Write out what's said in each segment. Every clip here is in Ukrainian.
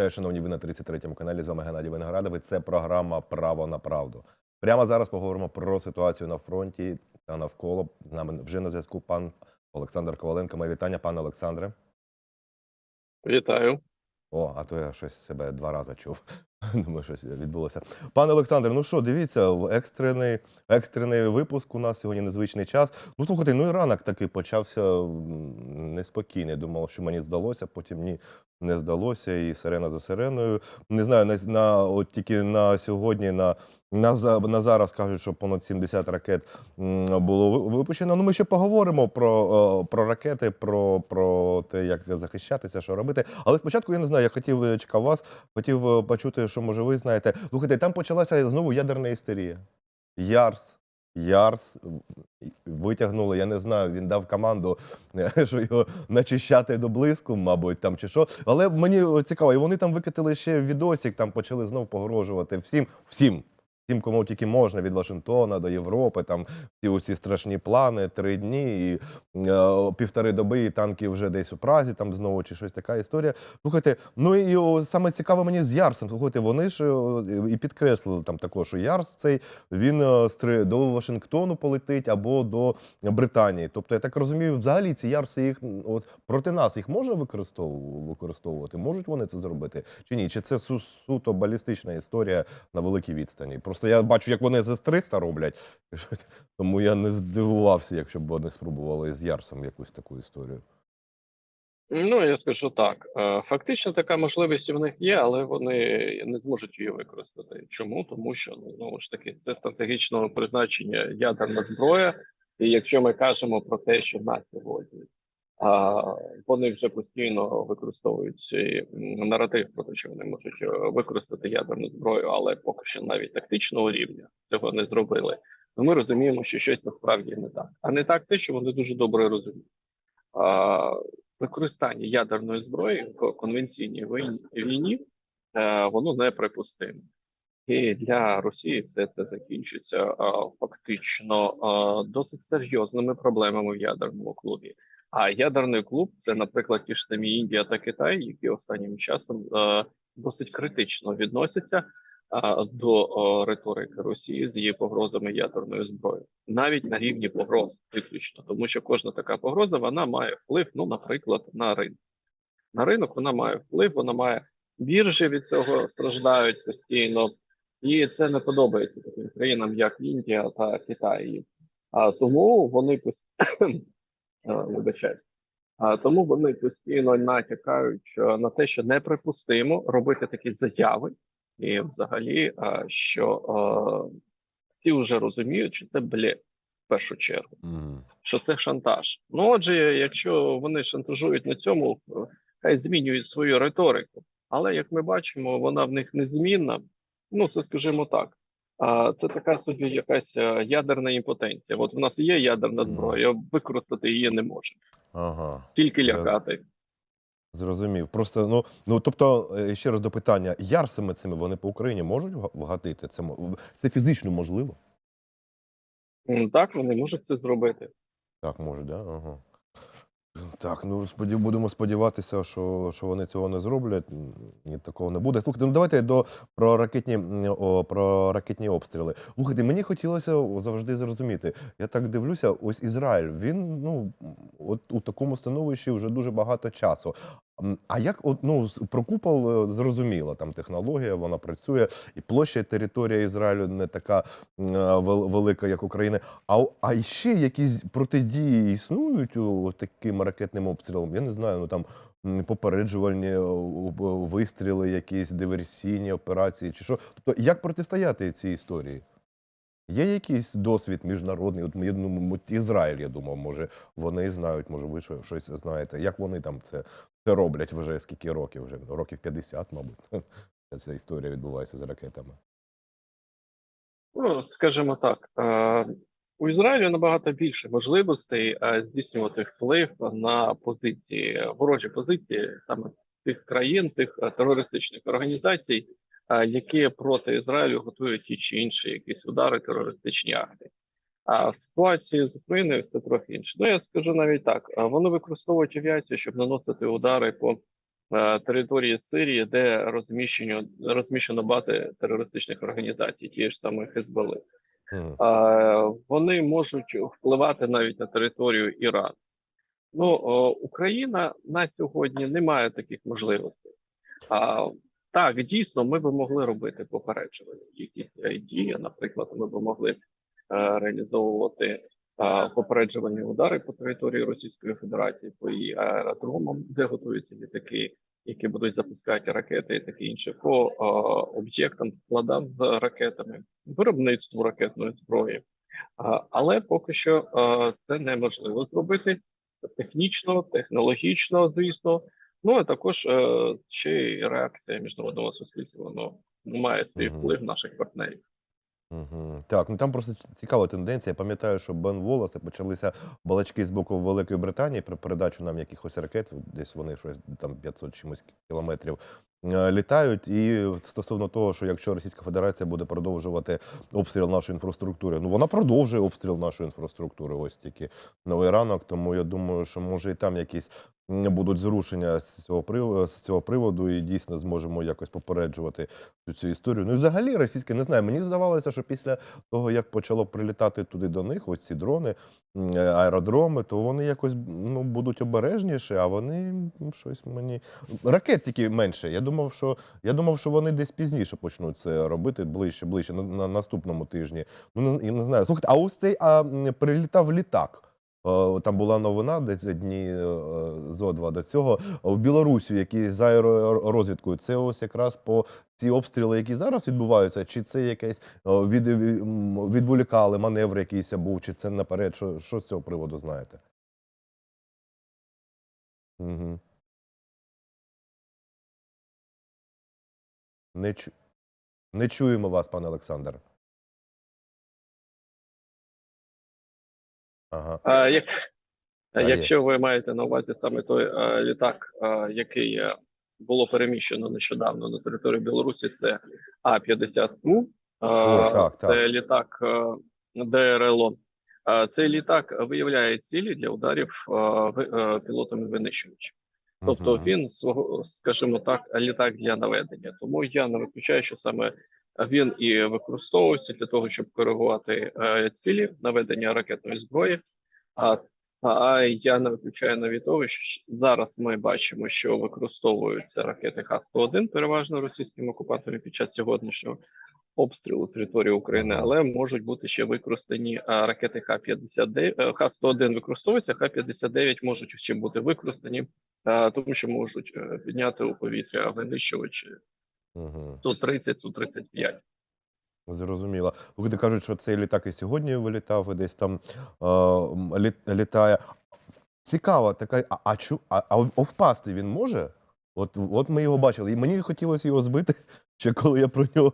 Вітаю, шановні, ви на 33-му каналі. З вами Геннадій Виноградовий. Це програма Право на правду. Прямо зараз поговоримо про ситуацію на фронті та навколо. З нами вже на зв'язку пан Олександр Коваленко. Моє вітання, пане Олександре. Вітаю. О, а то я щось себе два рази чув. Думаю, щось відбулося. Пане Олександр, ну що, дивіться, екстрений, екстрений випуск у нас сьогодні незвичний час. Ну, слухайте, ну і ранок такий почався неспокійний. Думав, що мені здалося, потім ні, не здалося. І сирена за сиреною. Не знаю, на, на от тільки на сьогодні, на, на, на зараз кажуть, що понад 70 ракет було випущено. Ну, ми ще поговоримо про, е, про ракети, про, про те, як захищатися, що робити. Але спочатку я не знаю, я хотів е, чекав вас, хотів е, почути, що може ви знаєте. Слухайте, там почалася знову ядерна істерія. Ярс. Ярс витягнули, я не знаю, він дав команду, що його начищати до блиску, мабуть, там чи що. Але мені цікаво, і вони там викатили ще відосик, там почали знов погрожувати всім, всім, всім, кому тільки можна, від Вашингтона до Європи, там ці усі страшні плани, три дні, і е, півтори доби, і танки вже десь у Празі, там знову чи щось така історія. Слухайте, ну і о, саме цікаве мені з Ярсом. Слухайте, вони ж о, і підкреслили там також, що Ярс цей він е, стри- до Вашингтону полетить або до Британії. Тобто, я так розумію, взагалі ці Ярси їх от, проти нас їх можна використову- використовувати? Можуть вони це зробити чи ні? Чи це су- суто балістична історія на великій відстані? Просто я бачу, як вони з С-300 роблять, тому я не здивувався, якщо б вони спробували з Ярсом якусь таку історію. Ну, я скажу так. е, Фактично така можливість в них є, але вони не зможуть її використати. Чому? Тому що ну знову ж таки це стратегічного призначення ядерна зброя. І якщо ми кажемо про те, що в нас сьогодні вони вже постійно використовують цей наратив про те, що вони можуть е, використати ядерну зброю, але поки що навіть тактичного рівня цього не зробили. То ми розуміємо, що щось насправді не так. А не так те, що вони дуже добре розуміють. Використання ядерної зброї в конвенційній війні, е, воно неприпустимо. І для Росії все це закінчиться а, фактично досить серйозними проблемами в ядерному клубі. А ядерний клуб це, наприклад, ті ж самі Індія та Китай, які останнім часом е, досить критично відносяться а, до е, риторики Росії з її погрозами ядерної зброї, навіть на рівні погроз, виключно, тому що кожна така погроза вона має вплив, ну, наприклад, на ринок. На ринок вона має вплив, вона має біржі від цього страждають постійно, і це не подобається таким країнам, як Індія та Китай. А тому вони постійно вибачаюсь. Тому вони постійно натякають е, на те, що неприпустимо робити такі заяви, і взагалі, що е, всі вже розуміють, що це блє в першу чергу що це шантаж. Ну, отже, якщо вони шантажують на цьому, е, хай змінюють свою риторику. Але як ми бачимо, вона в них незмінна. Ну, це скажімо так. Це така собі якась е, ядерна імпотенція. От в нас є ядерна зброя, використати її не можемо. Ага. Тільки лякати. Зрозумів. Просто ну ну тобто, е, ще раз до питання: ярсами цими вони по Україні можуть вгатити? Це це фізично можливо? Так, вони можуть це зробити. Так, можуть, да? Ага. Так, ну сподів, будемо сподіватися, що, що вони цього не зроблять. Ні, такого не буде. Слухайте, ну давайте до про ракетні о, про ракетні обстріли. Слухайте, мені хотілося завжди зрозуміти. Я так дивлюся, ось Ізраїль. Він ну от у такому становищі вже дуже багато часу. А як от ну про купол е, зрозуміло, там технологія, вона працює, і площа і територія Ізраїлю не така е, вел- велика, як України. А, а ще якісь протидії існують у таким ракетним обстрілам? Я не знаю, ну там попереджувальні о, вистріли, якісь диверсійні операції, чи що. Тобто, як протистояти цій історії? Є якийсь досвід міжнародний? От от Ізраїль, я думав, може, вони знають, може, ви щось знаєте. Як вони там це, це роблять вже скільки років? Вже років 50, мабуть. Ця історія відбувається з ракетами. Ну, скажімо так, е, у Ізраїлю набагато більше можливостей е, здійснювати вплив на позиції, ворожі позиції саме тих країн, тих е, терористичних організацій, які проти Ізраїлю готують ті чи інші якісь удари, терористичні акти. А в ситуації з Україною все трохи інше. Ну я скажу навіть так: вони використовують авіацію, щоб наносити удари по е, території Сирії, де розміщено розміщено бази терористичних організацій, тієї ж самої Хезболи. Мгм. Е, Вони можуть впливати навіть на територію Ірану. Ну, Україна на сьогодні не має таких можливостей. А, так, дійсно, ми би могли робити попереджування якісь е, дії. Наприклад, ми би могли реалізовувати е, попереджувальні удари по території Російської Федерації, по її аеродромам, де готуються літаки, які будуть запускати ракети і таке інше, по е, об'єктам, складам з ракетами, виробництву ракетної зброї. Але поки що е, це неможливо зробити технічно, технологічно, звісно. Ну а також е, ще й реакція міжнародного суспільства. Воно має свій вплив наших партнерів. Мгм. Так, ну там просто цікава тенденція. Я пам'ятаю, що Бен Волос почалися балачки з боку Великої Британії про передачу нам якихось ракет. Десь вони щось там 500 чимось кілометрів літають. І стосовно того, що якщо Російська Федерація буде продовжувати обстріл нашої інфраструктури, ну вона продовжує обстріл нашої інфраструктури. Ось тільки новий ранок. Тому я думаю, що може і там якісь будуть зрушення з цього приводу, з цього приводу, і дійсно зможемо якось попереджувати цю, цю історію. Ну і взагалі російське не знаю. Мені здавалося, що після того, як почало прилітати туди до них, ось ці дрони, е, аеродроми, то вони якось ну, будуть обережніші, а вони щось мені. Ракет тільки менше. Я думав, що я думав, що вони десь пізніше почнуть це робити ближче, ближче на, на наступному тижні. Ну я не знаю. Слухайте, а ось цей а, прилітав літак. Е, Там була новина десь за дні е, зо два до цього в Білорусі, які з аеророзвідкою. Це ось якраз по ці обстріли, які зараз відбуваються, чи це якесь е, від, відволікали маневр якийсь був, чи це наперед? Що, що з цього приводу знаєте? Угу. Не, чу... Не чуємо вас, пане Олександр. Ага. А, як, А, є. якщо ви маєте на увазі саме той е, літак, е, який е, було переміщено нещодавно на територію Білорусі, це А-50У. Е, так, це літак е, ДРЛО. Цей літак виявляє цілі для ударів е, пілотами винищувачів. Тобто він свого, скажімо так, літак для наведення. Тому я не виключаю, що саме він і використовується для того, щоб коригувати е, цілі наведення ракетної зброї. А, а я не виключаю навіть того, що зараз ми бачимо, що використовуються ракети Х-101, переважно російським окупатором під час сьогоднішнього обстрілу території України, але можуть бути ще використані ракети Х-59, е, Х-101 використовується, Х-59 можуть ще бути використані, тому що можуть е, підняти у повітря винищувачі Мгм. Ту-30, Ту-35. Зрозуміло. Люди кажуть, що цей літак і сьогодні вилітав, і десь там е, літає. Цікаво, така, а, а, чу, а, а а впасти він може? От, от ми його бачили. І мені хотілося його збити, ще коли я про нього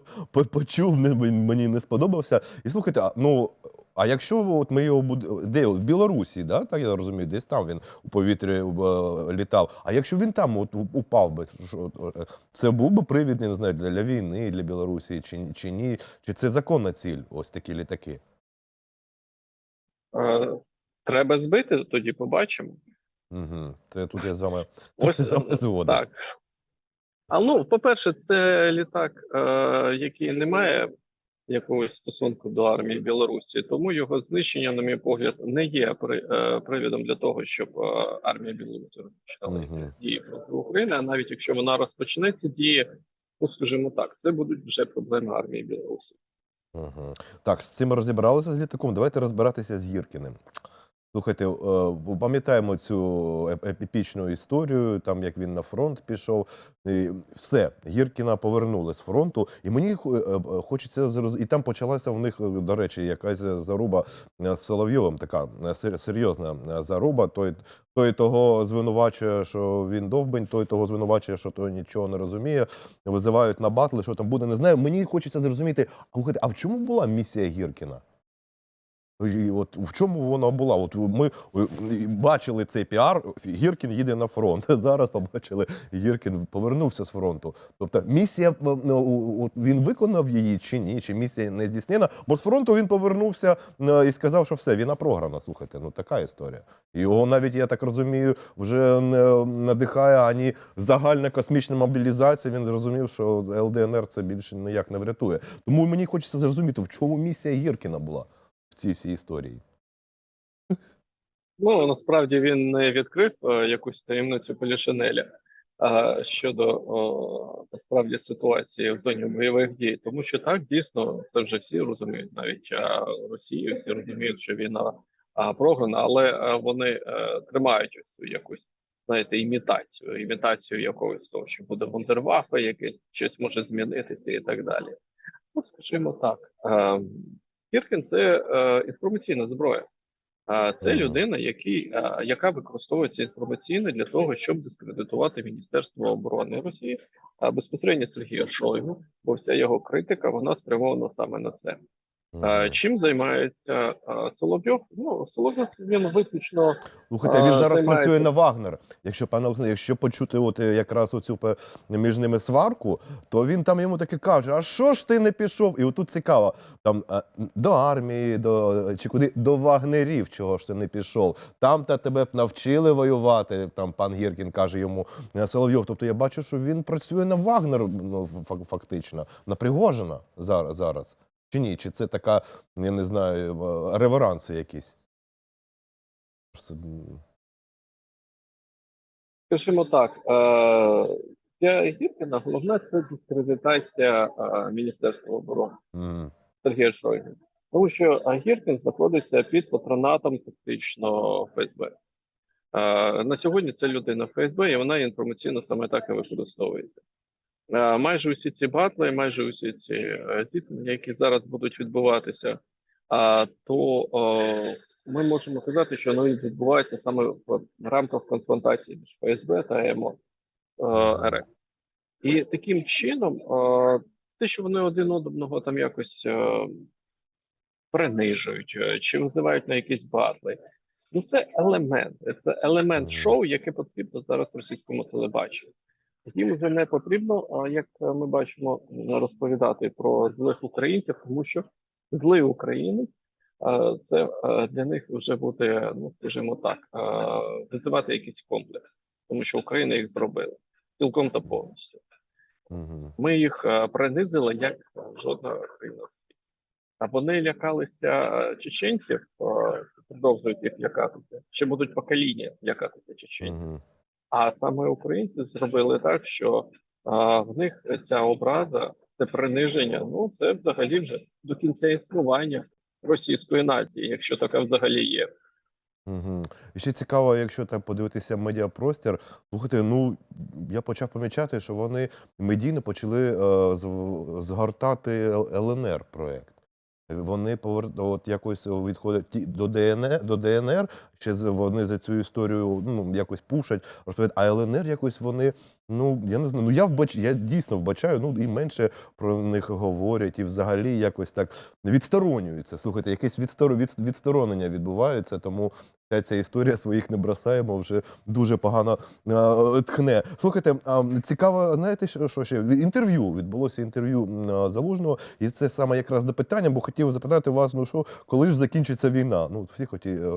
почув, він мені не сподобався. І слухайте, ну, а якщо от ми його буде. Де? В Білорусі, да? так я розумію, десь там він у повітрі е, літав. А якщо він там от, упав би, е, це був би привід, не знаю, для, війни, для Білорусі чи, чи ні? Чи це законна ціль, ось такі літаки? Е, Треба збити, тоді побачимо. Угу. Це тут я з вами, Ось згоден. так. А ну, по-перше, це літак, е, який не має якогось стосунку до армії Білорусі, тому його знищення, на мій погляд, не є при, е, привідом для того, щоб е, армія Білорусі розпочала uh-huh. дії проти України. А навіть якщо вона розпочнеться дії, ну скажімо так, це будуть вже проблеми армії Білорусі. Угу. Так, з цим розібралися з літаком. Давайте розбиратися з Гіркіним. Слухайте, е, пам'ятаємо цю еп- епічну історію, там як він на фронт пішов. Все, Гіркіна повернули з фронту, і мені е, е, хочеться зрозуміти. І там почалася в них, до речі, якась заруба з Соловйовим, така серйозна заруба. Той, той того звинувачує, що він довбень, той того звинувачує, що той нічого не розуміє. Визивають на батли, що там буде, не знаю. Мені хочеться зрозуміти, а в чому була місія Гіркіна? І от в чому вона була? От ми е, бачили цей піар. Гіркін їде на фронт. Зараз побачили, Гіркін повернувся з фронту. Тобто місія е, от він виконав її чи ні? Чи місія не здійснена? Бо з фронту він повернувся е, і сказав, що все, війна програна. Слухайте, ну така історія. Його навіть я так розумію, вже не надихає ані загальна космічна мобілізація. Він зрозумів, що ЛДНР це більше ніяк не врятує. Тому мені хочеться зрозуміти, в чому місія Гіркіна була цій всій історії. Ну насправді він не відкрив е, якусь таємницю Полішинеля щодо о, насправді ситуації в зоні бойових дій, тому що так дійсно це вже всі розуміють, навіть а, Росії всі розуміють, що війна програна, але е, вони е, тримають ось цю якусь знаєте імітацію, імітацію якогось того, що буде вундервафа, яке щось може змінитися і так далі. Ну скажімо так, е, це е, інформаційна зброя. А це людина, який, яка використовується інформаційно для того, щоб дискредитувати Міністерство оборони Росії, а безпосередньо Сергія Шойгу, бо вся його критика вона спрямована саме на це. А, чим займається Соловйов? Ну Соловйов він виключно Слухайте, він зараз займається- працює на Вагнер. Якщо пане Олександр, якщо почути, от е, якраз оцю між ними сварку, то він там йому таки каже: А що ж ти не пішов? І отут цікаво, там е, до армії, до чи куди до вагнерів, чого ж ти не пішов? Там та тебе б навчили воювати. Там пан Гіркін каже йому е, Соловйов. Тобто я бачу, що він працює на Вагнер, ну фактично, на Пригожина зараз зараз. Чи ні? Чи це така, я не знаю, е, реверанси якісь? Скажімо так, е, для Гіркіна головне це дискредитація е, Міністерства оборони. м. Сергія Шойгу. Тому що Гіркін знаходиться під патронатом фактично ФСБ. Е, На сьогодні це людина ФСБ, і вона інформаційно саме так і використовується. Е, Майже усі ці батли, майже усі ці е, зіткнення, які зараз будуть відбуватися, то ми можемо казати, що вони відбуваються саме в рамках конфронтації між ФСБ та МО е, РФ. І таким чином, те, що вони один одного там якось принижують чи визивають на якісь батли, ну це елемент, це елемент шоу, яке потрібно зараз російському телебаченню. Їм вже не потрібно, як ми бачимо, розповідати про злих українців, тому що злий українець е, це е, для них вже буде, ну скажімо так, е, визивати якийсь комплекс, тому що Україна їх зробила цілком та повністю. Ми їх принизили як жодна країна. А вони лякалися чеченців, продовжують їх лякатися. Ще будуть покоління лякатися чеченців. А саме українці зробили так, що а, в них ця образа, це приниження. Ну це взагалі вже до кінця існування російської нації, якщо така взагалі є. Мгм. І ще цікаво, якщо там подивитися медіапростір, слухайте, ну я почав помічати, що вони медійно почали е, згортати ЛНР проект. Вони повер... от якось відходять ті- до ДНР, до ДНР, ще вони за цю історію ну, якось пушать, розповідають, а ЛНР якось вони, ну я не знаю, ну я вбач... я дійсно вбачаю, ну і менше про них говорять, і взагалі якось так відсторонюються. Слухайте, якесь відстор... від... відсторонення відбувається, тому вся ця історія своїх не бросаємо вже дуже погано е, тхне. Слухайте, а, цікаво, знаєте, що ще? Інтерв'ю відбулося інтерв'ю а, залужного, і це саме якраз до питання, бо хотів запитати вас, ну що, коли ж закінчиться війна? Ну, всі хоті, е,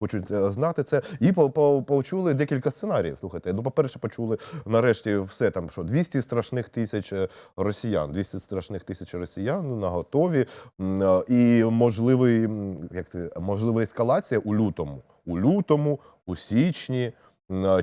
хочуть е, знати це. І по, по, почули декілька сценаріїв. Слухайте, ну, по-перше, почули нарешті все там, що 200 страшних тисяч е, росіян, 200 страшних тисяч росіян на готові. Е, І можливий, як це, можлива ескалація у лютому. У лютому, у січні.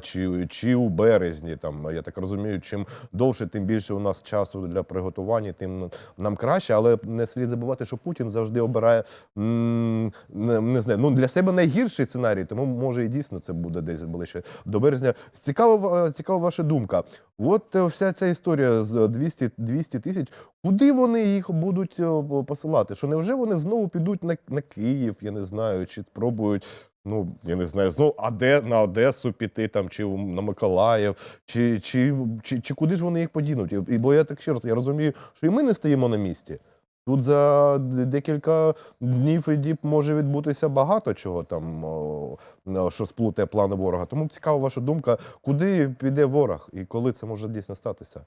Чи, чи у березні, там я так розумію, чим довше, тим більше у нас часу для приготування, тим нам краще. Але не слід забувати, що Путін завжди обирає не, не знаю, ну для себе найгірший сценарій, тому може і дійсно це буде десь ближче до березня. Цікаво, цікава ваша думка. От е, вся ця історія з 200 200 тисяч. Куди вони їх будуть е, посилати? Що невже вони знову підуть на, на Київ? Я не знаю, чи спробують. Ну, я не знаю, знову а де на Одесу піти там, чи на Миколаїв, чи, чи, чи, чи куди ж вони їх подінуть? І, бо я так ще раз я розумію, що і ми не стоїмо на місці. тут за декілька днів і діб може відбутися багато чого там, що сплутає плани ворога. Тому цікава ваша думка, куди піде ворог і коли це може дійсно статися?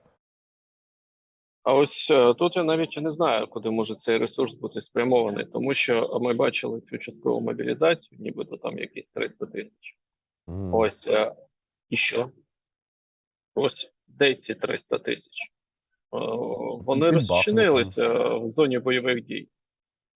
А ось е, тут я навіть не знаю, куди може цей ресурс бути спрямований, тому що ми бачили цю часткову мобілізацію, нібито там якісь 300 тисяч. М. Ось е, і що? Ось де ці 300 тисяч? Е, Вони розчинилися в зоні бойових дій.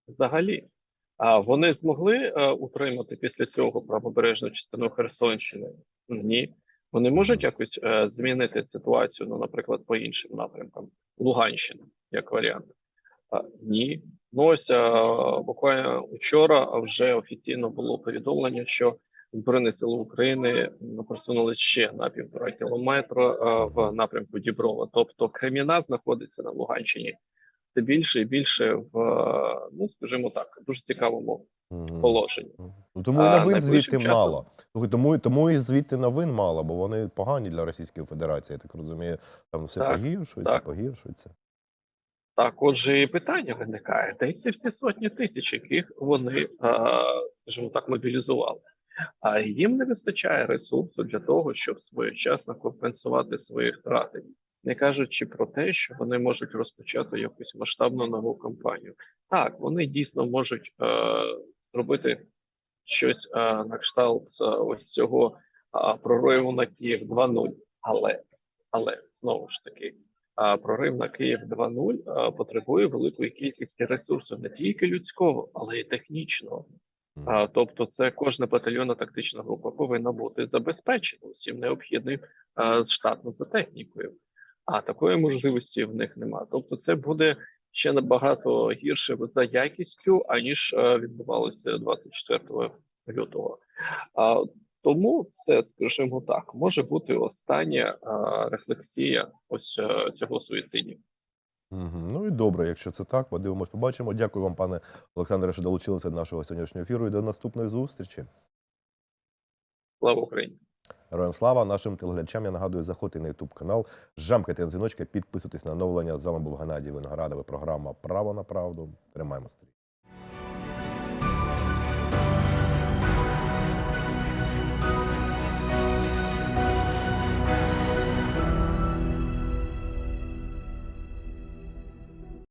Взагалі. А вони змогли утримати після цього правобережну частину Херсонщини? Ні. Вони можуть якось е, змінити ситуацію, ну, наприклад, по іншим напрямкам. Луганщина, як варіант. А, ні. Ну ось е, буквально вчора вже офіційно було повідомлення, що Збройні сили України просунули ще на півтора кілометра е, в напрямку Діброва. Тобто Креміна знаходиться на Луганщині все більше і більше в, е, ну скажімо так, дуже цікавому положенні. Ну, тому і новин найближчим звідти часом- мало. Тому, тому і звідти новин мало, бо вони погані для Російської Федерації. Я так розумію, там все Так, погіршується, так. погіршується. Так, отже, і питання виникає: де ці всі сотні тисяч, яких вони, скажімо так, мобілізували. А їм не вистачає ресурсу для того, щоб своєчасно компенсувати свої втрати, не кажучи про те, що вони можуть розпочати якусь масштабну нову кампанію. Так, вони дійсно можуть е, зробити щось е, на кшталт е, ось цього е, прориву на Київ 2.0, але, але знову ж таки. А прорив на Київ 2.0 а, потребує великої кількості ресурсу не тільки людського, але й технічного. А, тобто, це кожна батальйонна тактична група повинна бути забезпечена усім необхідним а, штатно за технікою. А такої можливості в них немає. Тобто, це буде ще набагато гірше за якістю, аніж відбувалося 24 лютого. А, тому це, скажімо так, може бути остання а, рефлексія ось е, цього суїцидів. Мгм. Ну і добре, якщо це так, подивимось, побачимо. Дякую вам, пане Олександре, що долучилися до нашого сьогоднішнього ефіру і до наступної зустрічі. Слава Україні! Героям слава нашим телеглядачам. Я нагадую, заходьте на YouTube канал, жамкайте на дзвіночка, підписуйтесь на оновлення. З вами був Геннадій виноградова. Програма Право на правду. Тримаємо стрій.